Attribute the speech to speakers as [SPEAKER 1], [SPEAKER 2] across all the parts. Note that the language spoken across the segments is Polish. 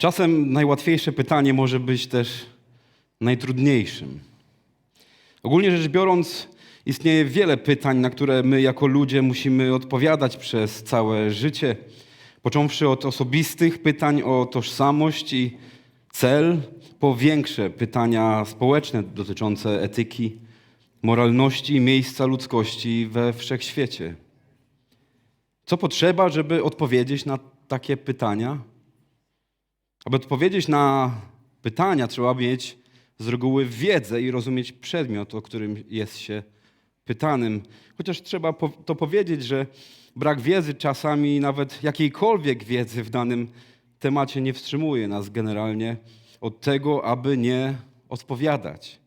[SPEAKER 1] Czasem najłatwiejsze pytanie może być też najtrudniejszym. Ogólnie rzecz biorąc, istnieje wiele pytań, na które my jako ludzie musimy odpowiadać przez całe życie. Począwszy od osobistych pytań o tożsamość i cel, po większe pytania społeczne dotyczące etyki, moralności i miejsca ludzkości we wszechświecie. Co potrzeba, żeby odpowiedzieć na takie pytania? Aby odpowiedzieć na pytania, trzeba mieć z reguły wiedzę i rozumieć przedmiot, o którym jest się pytanym. Chociaż trzeba to powiedzieć, że brak wiedzy, czasami nawet jakiejkolwiek wiedzy w danym temacie nie wstrzymuje nas generalnie od tego, aby nie odpowiadać.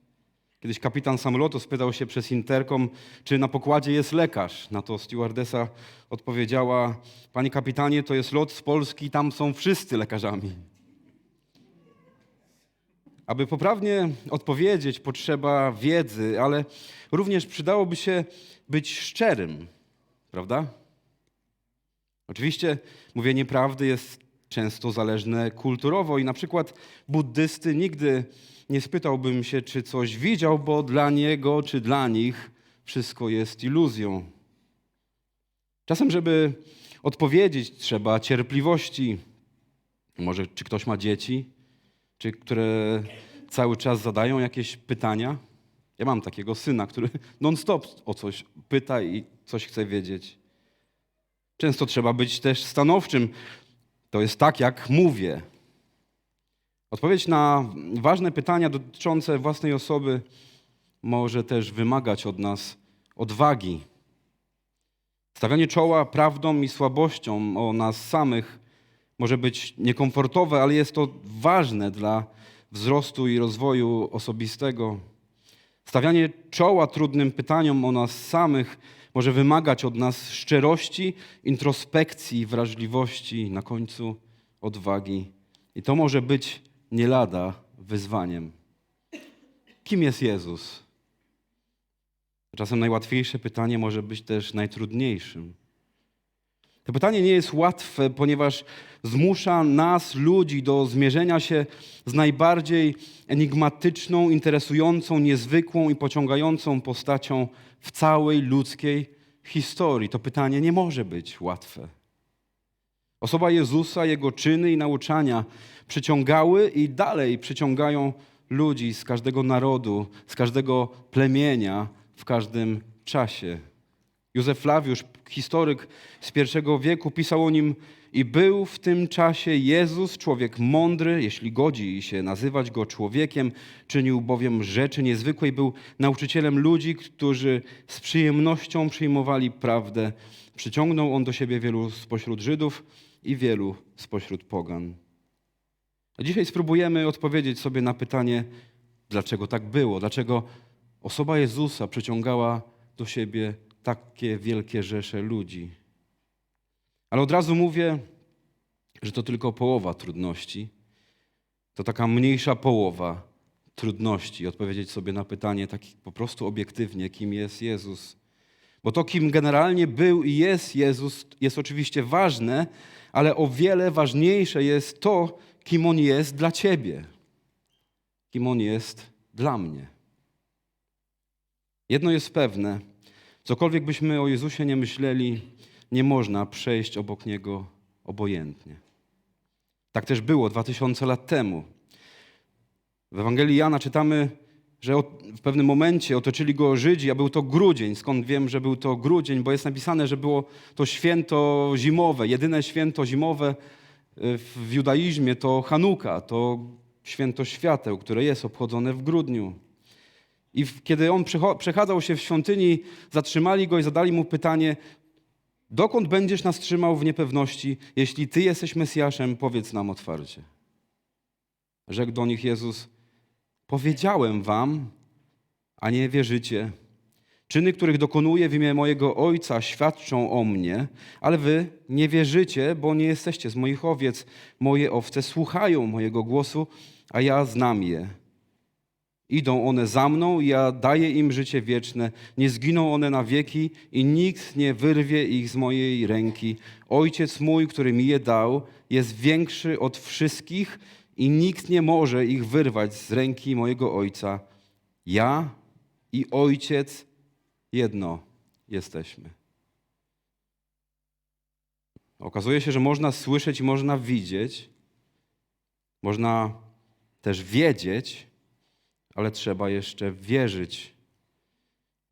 [SPEAKER 1] Kiedyś kapitan samolotu spytał się przez interkom, czy na pokładzie jest lekarz. Na to stewardesa odpowiedziała: Panie kapitanie, to jest lot z Polski, tam są wszyscy lekarzami. Aby poprawnie odpowiedzieć, potrzeba wiedzy, ale również przydałoby się być szczerym, prawda? Oczywiście mówienie prawdy jest często zależne kulturowo i na przykład buddysty nigdy nie spytałbym się, czy coś widział, bo dla niego czy dla nich wszystko jest iluzją. Czasem, żeby odpowiedzieć, trzeba cierpliwości. Może czy ktoś ma dzieci, czy które cały czas zadają jakieś pytania? Ja mam takiego syna, który non-stop o coś pyta i coś chce wiedzieć. Często trzeba być też stanowczym. To jest tak, jak mówię. Odpowiedź na ważne pytania dotyczące własnej osoby może też wymagać od nas odwagi. Stawianie czoła prawdą i słabością o nas samych może być niekomfortowe, ale jest to ważne dla wzrostu i rozwoju osobistego. Stawianie czoła trudnym pytaniom o nas samych może wymagać od nas szczerości, introspekcji, wrażliwości, na końcu odwagi. I to może być nie lada wyzwaniem. Kim jest Jezus? Czasem najłatwiejsze pytanie może być też najtrudniejszym. To pytanie nie jest łatwe, ponieważ zmusza nas, ludzi, do zmierzenia się z najbardziej enigmatyczną, interesującą, niezwykłą i pociągającą postacią w całej ludzkiej historii. To pytanie nie może być łatwe. Osoba Jezusa, jego czyny i nauczania przyciągały i dalej przyciągają ludzi z każdego narodu, z każdego plemienia, w każdym czasie. Józef Flawiusz, historyk z pierwszego wieku, pisał o nim i był w tym czasie Jezus, człowiek mądry, jeśli godzi się nazywać go człowiekiem, czynił bowiem rzeczy niezwykłe i był nauczycielem ludzi, którzy z przyjemnością przyjmowali prawdę. Przyciągnął on do siebie wielu spośród Żydów i wielu spośród pogan. A dzisiaj spróbujemy odpowiedzieć sobie na pytanie, dlaczego tak było, dlaczego osoba Jezusa przyciągała do siebie takie wielkie rzesze ludzi. Ale od razu mówię, że to tylko połowa trudności. To taka mniejsza połowa trudności odpowiedzieć sobie na pytanie tak po prostu obiektywnie, kim jest Jezus. Bo to, kim generalnie był i jest Jezus, jest oczywiście ważne, ale o wiele ważniejsze jest to, kim On jest dla Ciebie, kim On jest dla mnie. Jedno jest pewne, cokolwiek byśmy o Jezusie nie myśleli, nie można przejść obok Niego obojętnie. Tak też było 2000 lat temu. W Ewangelii Jana czytamy, że w pewnym momencie otoczyli go Żydzi, a był to grudzień. Skąd wiem, że był to grudzień? Bo jest napisane, że było to święto zimowe, jedyne święto zimowe w judaizmie to Hanuka, to święto świateł, które jest obchodzone w grudniu. I kiedy on przechadzał się w świątyni, zatrzymali go i zadali mu pytanie: Dokąd będziesz nas trzymał w niepewności? Jeśli ty jesteś Mesjaszem, powiedz nam otwarcie. Rzekł do nich Jezus: Powiedziałem wam, a nie wierzycie. Czyny, których dokonuję w imię mojego Ojca, świadczą o mnie, ale wy nie wierzycie, bo nie jesteście z moich owiec. Moje owce słuchają mojego głosu, a ja znam je Idą one za mną, ja daję im życie wieczne. Nie zginą one na wieki i nikt nie wyrwie ich z mojej ręki. Ojciec mój, który mi je dał, jest większy od wszystkich i nikt nie może ich wyrwać z ręki mojego Ojca. Ja i Ojciec jedno jesteśmy. Okazuje się, że można słyszeć można widzieć, można też wiedzieć, ale trzeba jeszcze wierzyć.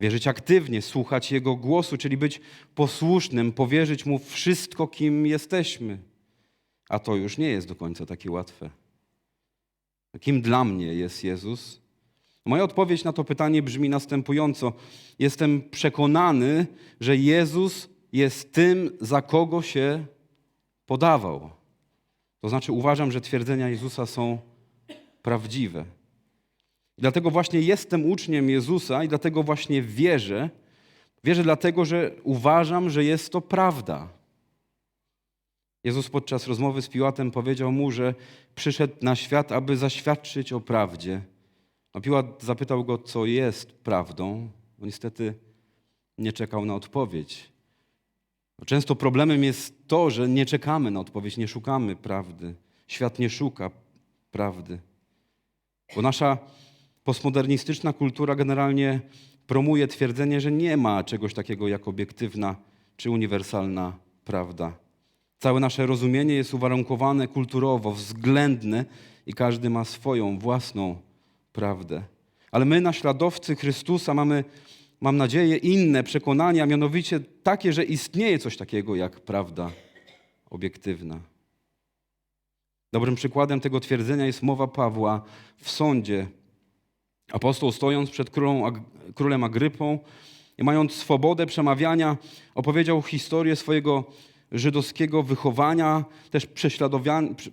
[SPEAKER 1] Wierzyć aktywnie, słuchać Jego głosu, czyli być posłusznym, powierzyć Mu wszystko, kim jesteśmy. A to już nie jest do końca takie łatwe. Kim dla mnie jest Jezus? Moja odpowiedź na to pytanie brzmi następująco. Jestem przekonany, że Jezus jest tym, za kogo się podawał. To znaczy, uważam, że twierdzenia Jezusa są prawdziwe. I dlatego właśnie jestem uczniem Jezusa i dlatego właśnie wierzę. Wierzę dlatego, że uważam, że jest to prawda. Jezus podczas rozmowy z Piłatem powiedział mu, że przyszedł na świat, aby zaświadczyć o prawdzie. A Piłat zapytał go, co jest prawdą, bo niestety nie czekał na odpowiedź. Często problemem jest to, że nie czekamy na odpowiedź, nie szukamy prawdy. Świat nie szuka prawdy. Bo nasza postmodernistyczna kultura generalnie promuje twierdzenie, że nie ma czegoś takiego jak obiektywna czy uniwersalna prawda. Całe nasze rozumienie jest uwarunkowane kulturowo, względne i każdy ma swoją własną prawdę. Ale my, naśladowcy Chrystusa, mamy, mam nadzieję, inne przekonania, mianowicie takie, że istnieje coś takiego jak prawda obiektywna. Dobrym przykładem tego twierdzenia jest mowa Pawła w sądzie. Apostoł stojąc przed królą, królem Agrypą i mając swobodę przemawiania, opowiedział historię swojego żydowskiego wychowania, też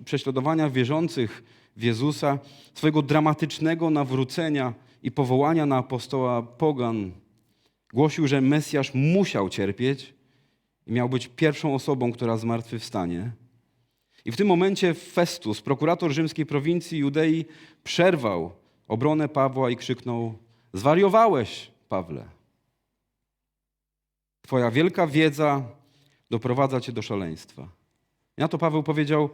[SPEAKER 1] prześladowania, wierzących w Jezusa, swojego dramatycznego nawrócenia i powołania na apostoła pogan. Głosił, że Mesjasz musiał cierpieć i miał być pierwszą osobą, która zmartwychwstanie. I w tym momencie Festus, prokurator rzymskiej prowincji Judei, przerwał obronę Pawła i krzyknął: Zwariowałeś, Pawle. Twoja wielka wiedza doprowadza cię do szaleństwa. I na to Paweł powiedział: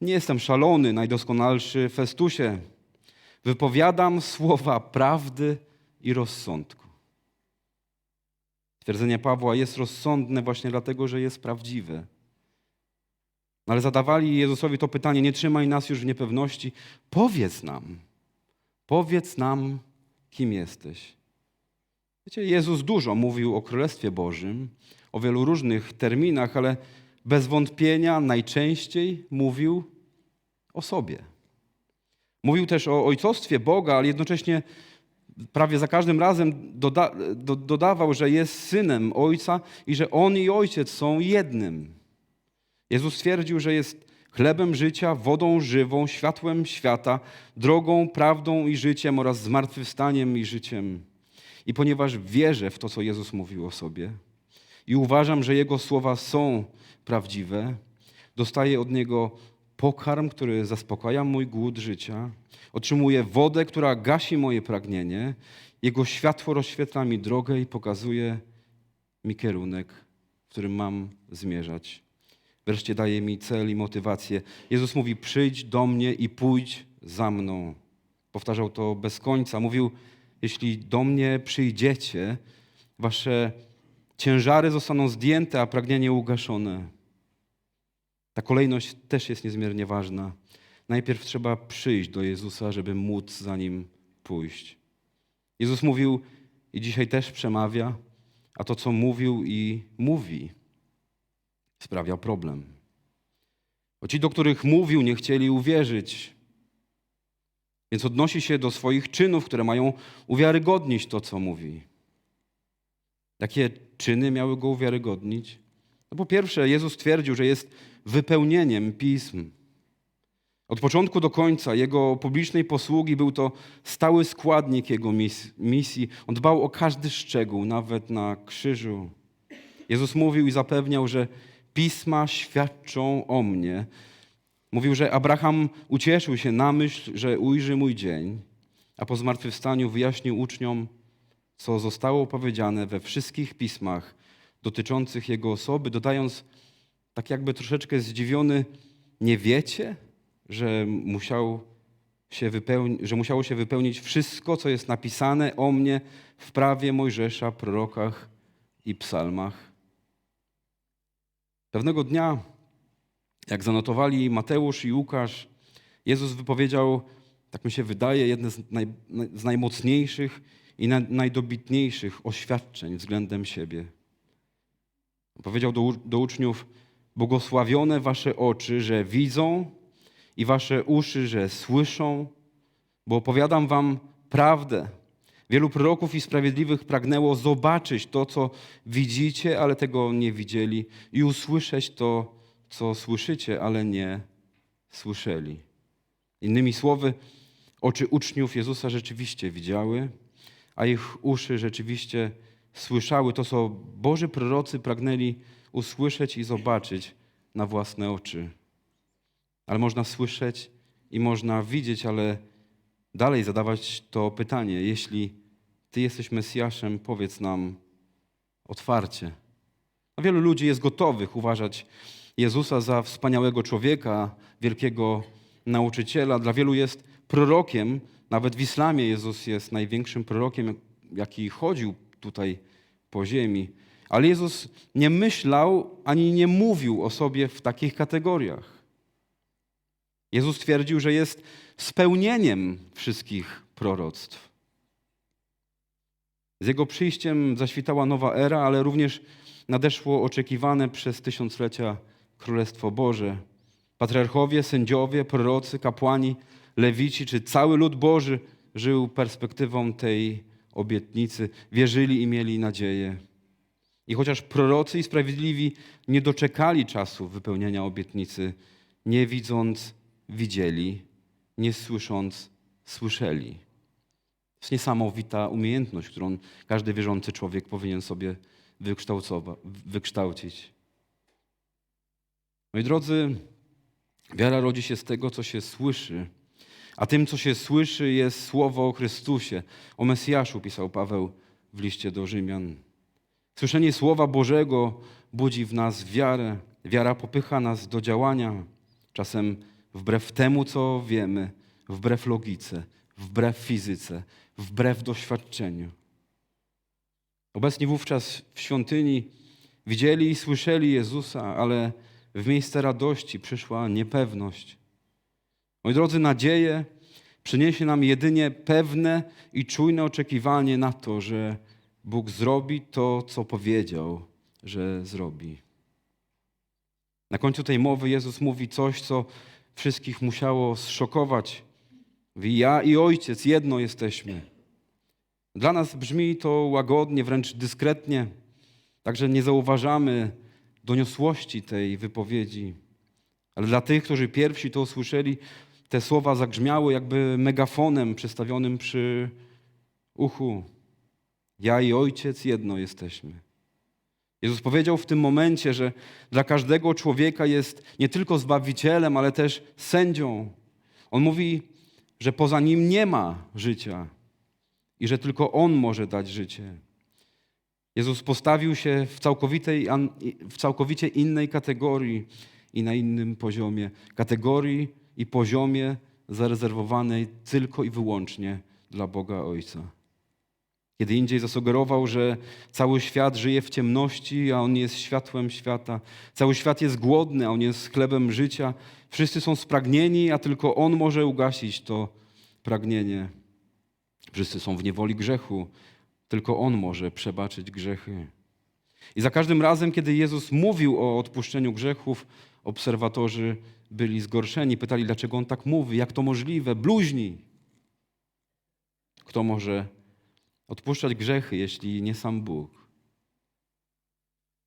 [SPEAKER 1] Nie jestem szalony, najdoskonalszy Festusie. Wypowiadam słowa prawdy i rozsądku. Twierdzenie Pawła jest rozsądne właśnie dlatego, że jest prawdziwe. No ale zadawali Jezusowi to pytanie: Nie trzymaj nas już w niepewności. Powiedz nam, powiedz nam, kim jesteś. Wiecie, Jezus dużo mówił o Królestwie Bożym, o wielu różnych terminach, ale bez wątpienia najczęściej mówił o sobie. Mówił też o ojcostwie Boga, ale jednocześnie prawie za każdym razem doda do dodawał, że jest synem Ojca i że On i Ojciec są jednym. Jezus stwierdził, że jest chlebem życia, wodą żywą, światłem świata, drogą, prawdą i życiem oraz zmartwychwstaniem i życiem. I ponieważ wierzę w to, co Jezus mówił o sobie i uważam, że Jego słowa są prawdziwe, dostaję od Niego pokarm, który zaspokaja mój głód życia, otrzymuję wodę, która gasi moje pragnienie, Jego światło rozświetla mi drogę i pokazuje mi kierunek, w którym mam zmierzać. Wreszcie daje mi cel i motywację. Jezus mówi: Przyjdź do mnie i pójdź za mną. Powtarzał to bez końca. Mówił: Jeśli do mnie przyjdziecie, wasze ciężary zostaną zdjęte, a pragnienie ugaszone. Ta kolejność też jest niezmiernie ważna. Najpierw trzeba przyjść do Jezusa, żeby móc za nim pójść. Jezus mówił i dzisiaj też przemawia, a to, co mówił i mówi, sprawia problem. Bo ci, do których mówił, nie chcieli uwierzyć. Więc odnosi się do swoich czynów, które mają uwiarygodnić to, co mówi. Jakie czyny miały go uwiarygodnić? No po pierwsze, Jezus twierdził, że jest wypełnieniem pism. Od początku do końca jego publicznej posługi był to stały składnik jego misji. On dbał o każdy szczegół, nawet na krzyżu. Jezus mówił i zapewniał, że pisma świadczą o mnie. Mówił, że Abraham ucieszył się na myśl, że ujrzy mój dzień. a po zmartwychwstaniu wyjaśnił uczniom, co zostało powiedziane we wszystkich pismach dotyczących Jego osoby, dodając, tak jakby troszeczkę zdziwiony, nie wiecie, że, musiał się wypełni, że musiało się wypełnić wszystko, co jest napisane o mnie w prawie Mojżesza, prorokach i psalmach. Pewnego dnia, jak zanotowali Mateusz i Łukasz, Jezus wypowiedział, tak mi się wydaje, jedne z, naj, z najmocniejszych i na, najdobitniejszych oświadczeń względem siebie. Powiedział do, do uczniów: Błogosławione wasze oczy, że widzą, i wasze uszy, że słyszą, bo opowiadam wam prawdę. Wielu proroków i sprawiedliwych pragnęło zobaczyć to, co widzicie, ale tego nie widzieli, i usłyszeć to, co słyszycie, ale nie słyszeli. Innymi słowy, oczy uczniów Jezusa rzeczywiście widziały, a ich uszy rzeczywiście słyszały to, co Boży prorocy pragnęli usłyszeć i zobaczyć na własne oczy. Ale można słyszeć i można widzieć, ale dalej zadawać to pytanie: jeśli Ty jesteś Mesjaszem, powiedz nam otwarcie. A wielu ludzi jest gotowych uważać Jezusa za wspaniałego człowieka, wielkiego nauczyciela. Dla wielu jest prorokiem. Nawet w islamie Jezus jest największym prorokiem, jaki chodził tutaj po ziemi. Ale Jezus nie myślał ani nie mówił o sobie w takich kategoriach. Jezus twierdził, że jest spełnieniem wszystkich proroctw. Z Jego przyjściem zaświtała nowa era, ale również nadeszło oczekiwane przez tysiąclecia Królestwo Boże. Patriarchowie, sędziowie, prorocy, kapłani, lewici czy cały lud Boży żył perspektywą tej obietnicy, wierzyli i mieli nadzieję. I chociaż prorocy i sprawiedliwi nie doczekali czasu wypełnienia obietnicy, nie widząc widzieli, nie słysząc, słyszeli. To jest niesamowita umiejętność, którą każdy wierzący człowiek powinien sobie wykształcić. Moi drodzy, wiara rodzi się z tego, co się słyszy, a tym, co się słyszy, jest słowo o Chrystusie. O Mesjaszu pisał Paweł w liście do Rzymian. Słyszenie Słowa Bożego budzi w nas wiarę. Wiara popycha nas do działania. Czasem wbrew temu, co wiemy, wbrew logice, wbrew fizyce, wbrew doświadczeniu. Obecni wówczas w świątyni widzieli i słyszeli Jezusa, ale w miejsce radości przyszła niepewność. Moi drodzy, nadzieję przyniesie nam jedynie pewne i czujne oczekiwanie na to, że Bóg zrobi to, co powiedział, że zrobi. Na końcu tej mowy Jezus mówi coś, co wszystkich musiało zszokować. Mówi, ja i ojciec jedno jesteśmy. Dla nas brzmi to łagodnie, wręcz dyskretnie, także nie zauważamy doniosłości tej wypowiedzi. Ale dla tych, którzy pierwsi to usłyszeli, te słowa zagrzmiały jakby megafonem przestawionym przy uchu. Ja i ojciec jedno jesteśmy. Jezus powiedział w tym momencie, że dla każdego człowieka jest nie tylko zbawicielem, ale też sędzią. On mówi, że poza nim nie ma życia i że tylko on może dać życie. Jezus postawił się w, całkowitej, w całkowicie innej kategorii i na innym poziomie. Kategorii i poziomie zarezerwowanej tylko i wyłącznie dla Boga Ojca. Kiedy indziej zasugerował, że cały świat żyje w ciemności, a on jest światłem świata. Cały świat jest głodny, a on jest chlebem życia. Wszyscy są spragnieni, a tylko on może ugasić to pragnienie. Wszyscy są w niewoli grzechu, tylko on może przebaczyć grzechy. I za każdym razem, kiedy Jezus mówił o odpuszczeniu grzechów, obserwatorzy byli zgorszeni. Pytali, dlaczego on tak mówi, jak to możliwe, bluźni. Kto może odpuszczać grzechy, jeśli nie sam Bóg.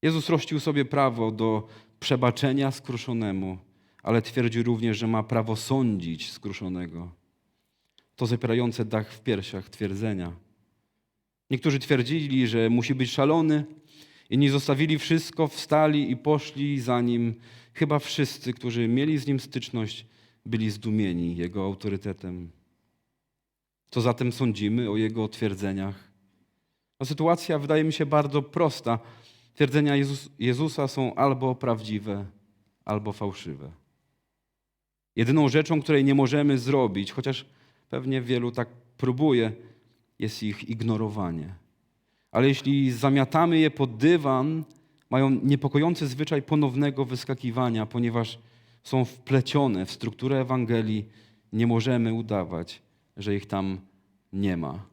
[SPEAKER 1] Jezus rościł sobie prawo do przebaczenia skruszonemu, ale twierdził również, że ma prawo sądzić skruszonego. To zapierające dach w piersiach twierdzenia. Niektórzy twierdzili, że musi być szalony, inni zostawili wszystko, wstali i poszli za nim. Chyba wszyscy, którzy mieli z nim styczność, byli zdumieni jego autorytetem. Co zatem sądzimy o jego twierdzeniach? No, sytuacja wydaje mi się bardzo prosta. Twierdzenia Jezus, Jezusa są albo prawdziwe, albo fałszywe. Jedyną rzeczą, której nie możemy zrobić, chociaż pewnie wielu tak próbuje, jest ich ignorowanie. Ale jeśli zamiatamy je pod dywan, mają niepokojący zwyczaj ponownego wyskakiwania, ponieważ są wplecione w strukturę Ewangelii, nie możemy udawać, że ich tam nie ma,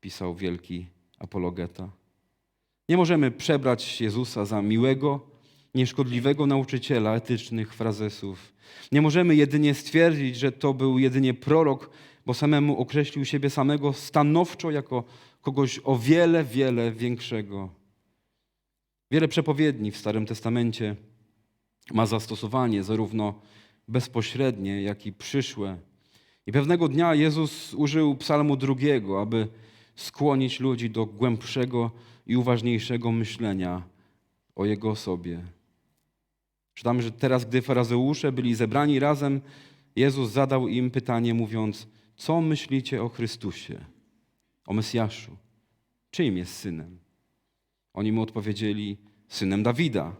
[SPEAKER 1] pisał wielki apologeta. Nie możemy przebrać Jezusa za miłego, nieszkodliwego nauczyciela etycznych frazesów. Nie możemy jedynie stwierdzić, że to był jedynie prorok, bo samemu określił siebie samego stanowczo jako kogoś o wiele, wiele większego. Wiele przepowiedni w Starym Testamencie ma zastosowanie zarówno bezpośrednie, jak i przyszłe. I pewnego dnia Jezus użył psalmu drugiego, aby skłonić ludzi do głębszego i uważniejszego myślenia o Jego osobie. Czytamy, że teraz, gdy farazeusze byli zebrani razem, Jezus zadał im pytanie, mówiąc: Co myślicie o Chrystusie, o Mesjaszu? Czyim jest synem? Oni mu odpowiedzieli: Synem Dawida.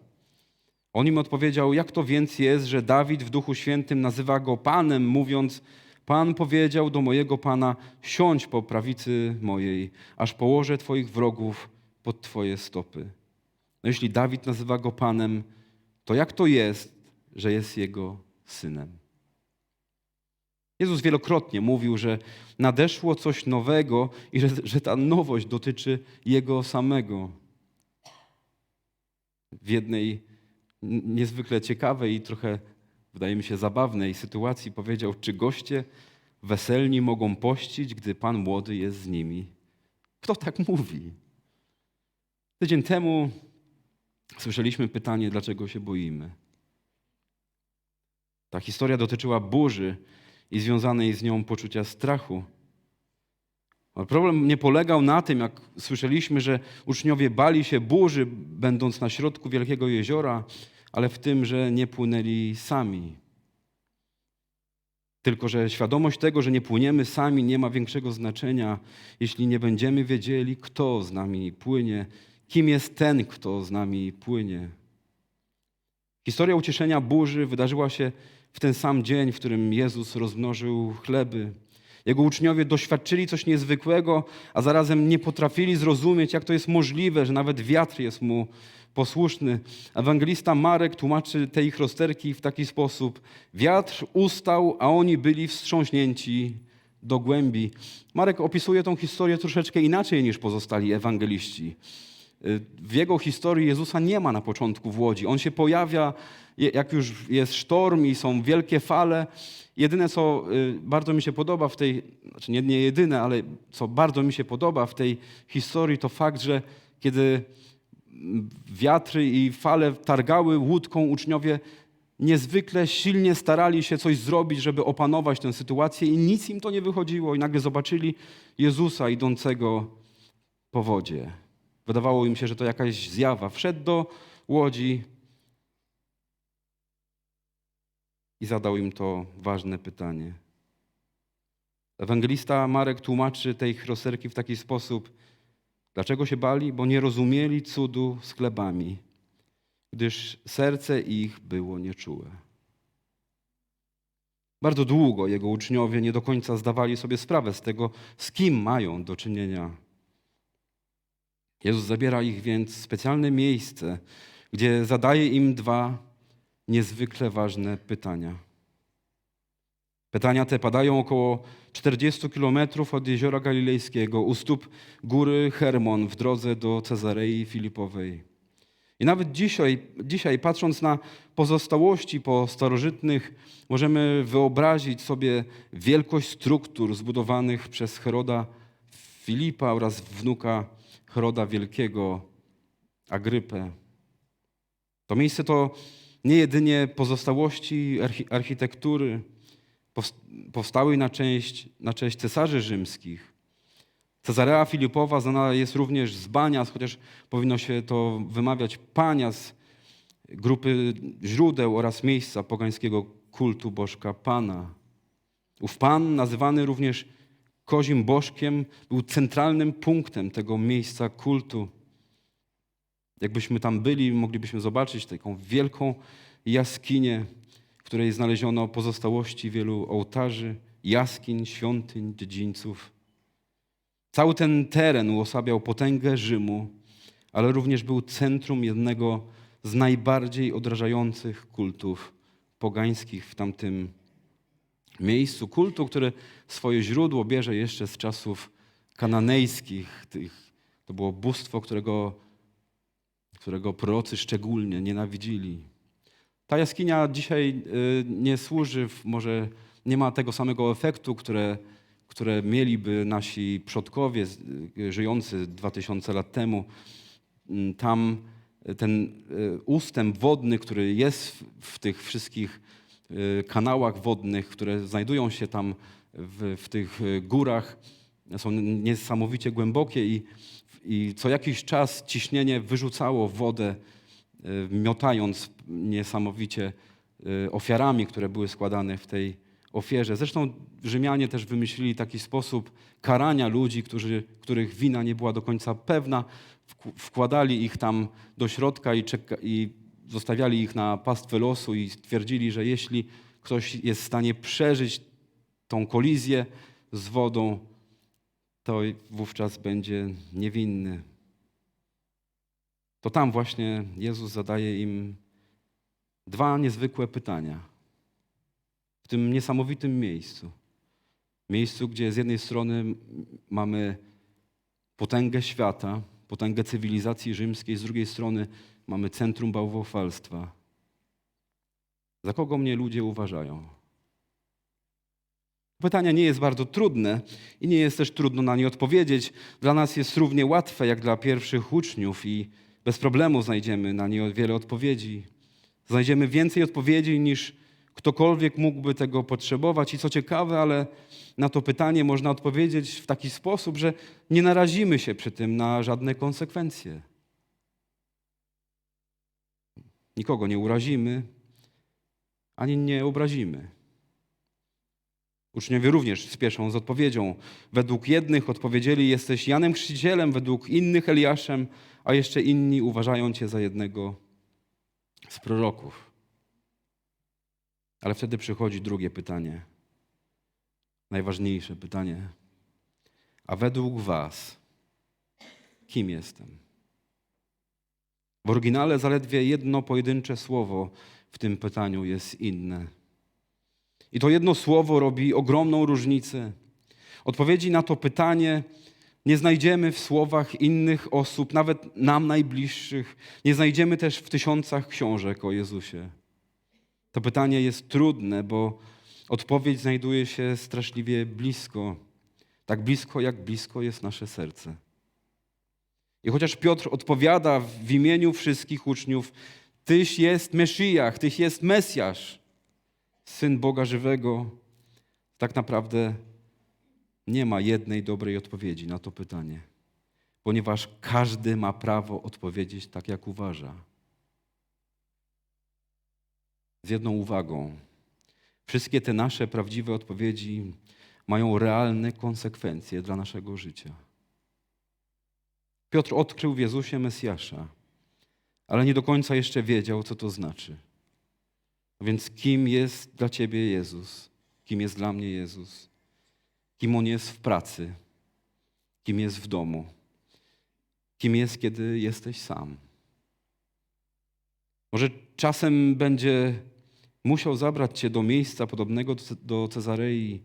[SPEAKER 1] On im odpowiedział: Jak to więc jest, że Dawid w Duchu Świętym nazywa go Panem, mówiąc: Pan powiedział do mojego Pana: Siądź po prawicy mojej, aż położę Twoich wrogów pod Twoje stopy. No jeśli Dawid nazywa go Panem, to jak to jest, że jest jego synem? Jezus wielokrotnie mówił, że nadeszło coś nowego i że, że ta nowość dotyczy Jego samego. W jednej niezwykle ciekawej i trochę, wydaje mi się, zabawnej sytuacji powiedział, czy goście weselni mogą pościć, gdy Pan młody jest z nimi. Kto tak mówi? Tydzień temu słyszeliśmy pytanie, dlaczego się boimy. Ta historia dotyczyła burzy i związanej z nią poczucia strachu. Ale problem nie polegał na tym, jak słyszeliśmy, że uczniowie bali się burzy, będąc na środku wielkiego jeziora, ale w tym, że nie płynęli sami. Tylko, że świadomość tego, że nie płyniemy sami, nie ma większego znaczenia, jeśli nie będziemy wiedzieli, kto z nami płynie, kim jest ten, kto z nami płynie. Historia ucieszenia burzy wydarzyła się w ten sam dzień, w którym Jezus rozmnożył chleby. Jego uczniowie doświadczyli coś niezwykłego, a zarazem nie potrafili zrozumieć, jak to jest możliwe, że nawet wiatr jest mu posłuszny. Ewangelista Marek tłumaczy te ich rozterki w taki sposób: Wiatr ustał, a oni byli wstrząśnięci do głębi. Marek opisuje tą historię troszeczkę inaczej niż pozostali ewangeliści. W jego historii Jezusa nie ma na początku w łodzi. On się pojawia, jak już jest sztorm i są wielkie fale. Jedyne, co y, bardzo mi się podoba w tej, znaczy nie, nie jedyne, ale co bardzo mi się podoba w tej historii, to fakt, że kiedy wiatry i fale targały łódką, uczniowie niezwykle silnie starali się coś zrobić, żeby opanować tę sytuację i nic im to nie wychodziło. I nagle zobaczyli Jezusa idącego po wodzie. Wydawało im się, że to jakaś zjawa. Wszedł do łodzi i zadał im to ważne pytanie. Ewangelista Marek tłumaczy tej rozterki w taki sposób. Dlaczego się bali? Bo nie rozumieli cudu z chlebami, gdyż serce ich było nieczułe. Bardzo długo jego uczniowie nie do końca zdawali sobie sprawę z tego, z kim mają do czynienia. Jezus zabiera ich więc w specjalne miejsce, gdzie zadaje im dwa niezwykle ważne pytania. Pytania te padają około 40 kilometrów od jeziora galilejskiego, u stóp góry Hermon w drodze do Cezarei Filipowej. I nawet dzisiaj, dzisiaj, patrząc na pozostałości po starożytnych, możemy wyobrazić sobie wielkość struktur zbudowanych przez Heroda Filipa oraz wnuka Heroda Wielkiego, Agrypę. To miejsce to nie jedynie pozostałości architektury powstałej na, część, na cześć cesarzy rzymskich. Cezarea Filipowa znana jest również z Banias, chociaż powinno się to wymawiać Panias, grupy źródeł oraz miejsca pogańskiego kultu bożka Pana. Ów Pan, nazywany również kozim bożkiem był centralnym punktem tego miejsca kultu. Jakbyśmy tam byli, moglibyśmy zobaczyć taką wielką jaskinię, w której znaleziono pozostałości wielu ołtarzy, jaskiń, świątyń, dziedzińców. Cały ten teren uosabiał potęgę Rzymu, ale również był centrum jednego z najbardziej odrażających kultów pogańskich w tamtym miejscu. Kultu, który swoje źródło bierze jeszcze z czasów kananejskich. To było bóstwo, którego, którego prorocy szczególnie nienawidzili. Ta jaskinia dzisiaj y, nie służy, może nie ma tego samego efektu, które, które mieliby nasi przodkowie y, żyjący 2000 lat temu. Mm, Tam ten y, ustęp wodny, który jest w, tych wszystkich kanałach wodnych, które znajdują się tam w, w tych górach, są niesamowicie głębokie i, i co jakiś czas ciśnienie wyrzucało wodę, y, miotając niesamowicie y, ofiarami, które były składane w tej ofierze. Zresztą Rzymianie też wymyślili taki sposób karania ludzi, którzy, których wina nie była do końca pewna. Wk- Wkładali ich tam do środka i, czeka, i zostawiali ich na pastwę losu i twierdzili, że jeśli ktoś jest w stanie przeżyć tą kolizję z wodą, to wówczas będzie niewinny. To tam właśnie Jezus zadaje im dwa niezwykłe pytania. W tym niesamowitym miejscu. Miejscu, gdzie z jednej strony mamy potęgę świata, potęgę cywilizacji rzymskiej, z drugiej strony mamy centrum bałwochwalstwa. Za kogo mnie ludzie uważają? Pytanie nie jest bardzo trudne i nie jest też trudno na nie odpowiedzieć. Dla nas jest równie łatwe jak dla pierwszych uczniów i bez problemu znajdziemy na nie wiele odpowiedzi. Znajdziemy więcej odpowiedzi niż ktokolwiek mógłby tego potrzebować. I co ciekawe, ale na to pytanie można odpowiedzieć w taki sposób, że nie narazimy się przy tym na żadne konsekwencje. Nikogo nie urazimy, ani nie obrazimy. Uczniowie również spieszą z odpowiedzią. Według jednych odpowiedzieli: Jesteś Janem Chrzcicielem, według innych Eliaszem, a jeszcze inni uważają cię za jednego z proroków. Ale wtedy przychodzi drugie pytanie, najważniejsze pytanie. A według Was, kim jestem? W oryginale zaledwie jedno pojedyncze słowo w tym pytaniu jest inne. I to jedno słowo robi ogromną różnicę. Odpowiedzi na to pytanie nie znajdziemy w słowach innych osób, nawet nam najbliższych. Nie znajdziemy też w tysiącach książek o Jezusie. To pytanie jest trudne, bo odpowiedź znajduje się straszliwie blisko. Tak blisko, jak blisko jest nasze serce. I chociaż Piotr odpowiada w imieniu wszystkich uczniów, Tyś jest Meszyjach, Tyś jest Mesjasz, Syn Boga żywego, tak naprawdę nie ma jednej dobrej odpowiedzi na to pytanie, ponieważ każdy ma prawo odpowiedzieć tak, jak uważa. Z jedną uwagą. Wszystkie te nasze prawdziwe odpowiedzi mają realne konsekwencje dla naszego życia. Piotr odkrył w Jezusie Mesjasza, ale nie do końca jeszcze wiedział, co to znaczy. Więc kim jest dla Ciebie Jezus? Kim jest dla mnie Jezus? Kim On jest w pracy? Kim jest w domu? Kim jest, kiedy jesteś sam? Może czasem będzie musiał zabrać Cię do miejsca podobnego do- do Cezarei,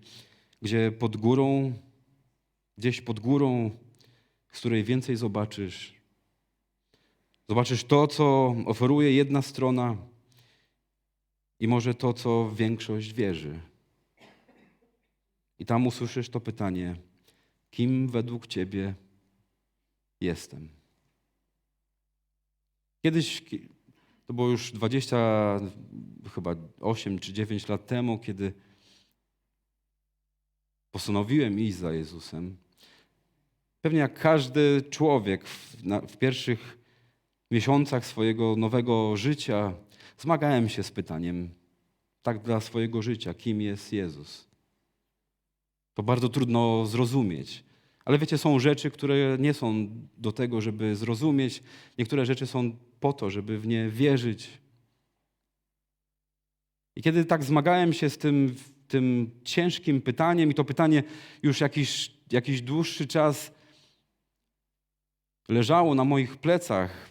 [SPEAKER 1] gdzie pod górą, gdzieś pod górą, z której więcej zobaczysz. Zobaczysz to, co oferuje jedna strona i może to, co większość wierzy. I tam usłyszysz to pytanie: kim według Ciebie jestem? Kiedyś, ki- to było już 20, chyba 8 czy 9 lat temu, kiedy postanowiłem iść za Jezusem. Pewnie jak każdy człowiek w, na, w pierwszych miesiącach swojego nowego życia zmagałem się z pytaniem, tak dla swojego życia, kim jest Jezus. To bardzo trudno zrozumieć. Ale wiecie, są rzeczy, które nie są do tego, żeby zrozumieć. Niektóre rzeczy są po to, żeby w nie wierzyć. I kiedy tak zmagałem się z tym, tym ciężkim pytaniem, i to pytanie już jakiś, jakiś dłuższy czas leżało na moich plecach,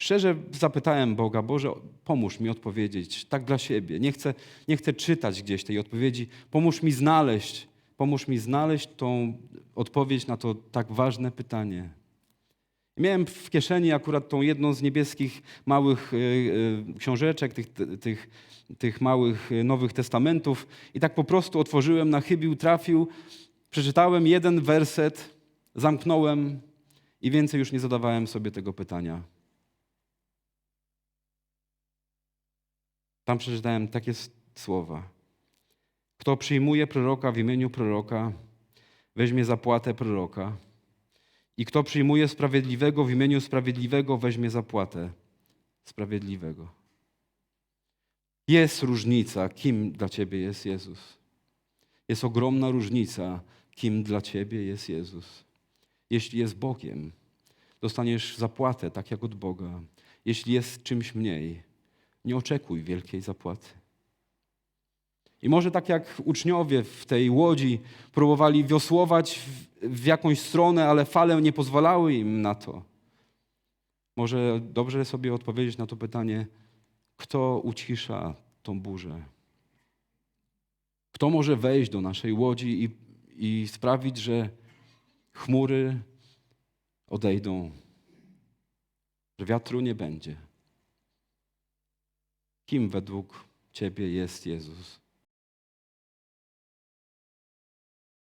[SPEAKER 1] szczerze zapytałem Boga, Boże, pomóż mi odpowiedzieć tak dla siebie. Nie chcę, nie chcę czytać gdzieś tej odpowiedzi. Pomóż mi znaleźć, pomóż mi znaleźć tą odpowiedź na to tak ważne pytanie. Miałem w kieszeni akurat tą jedną z niebieskich małych y, y, książeczek, tych, tych, tych małych y, Nowych Testamentów i tak po prostu otworzyłem, na chybił, trafił, przeczytałem jeden werset, zamknąłem i więcej już nie zadawałem sobie tego pytania. Tam przeczytałem takie słowa. Kto przyjmuje proroka w imieniu proroka, weźmie zapłatę proroka. I kto przyjmuje sprawiedliwego w imieniu sprawiedliwego, weźmie zapłatę sprawiedliwego. Jest różnica, kim dla ciebie jest Jezus. Jest ogromna różnica, kim dla ciebie jest Jezus. Jeśli jest Bogiem, dostaniesz zapłatę tak jak od Boga. Jeśli jest czymś mniej, nie oczekuj wielkiej zapłaty. I może tak jak uczniowie w tej łodzi próbowali wiosłować w, w jakąś stronę, ale fale nie pozwalały im na to. Może dobrze sobie odpowiedzieć na to pytanie, kto ucisza tą burzę? Kto może wejść do naszej łodzi i, i sprawić, że chmury odejdą, że wiatru nie będzie? Kim według Ciebie jest Jezus?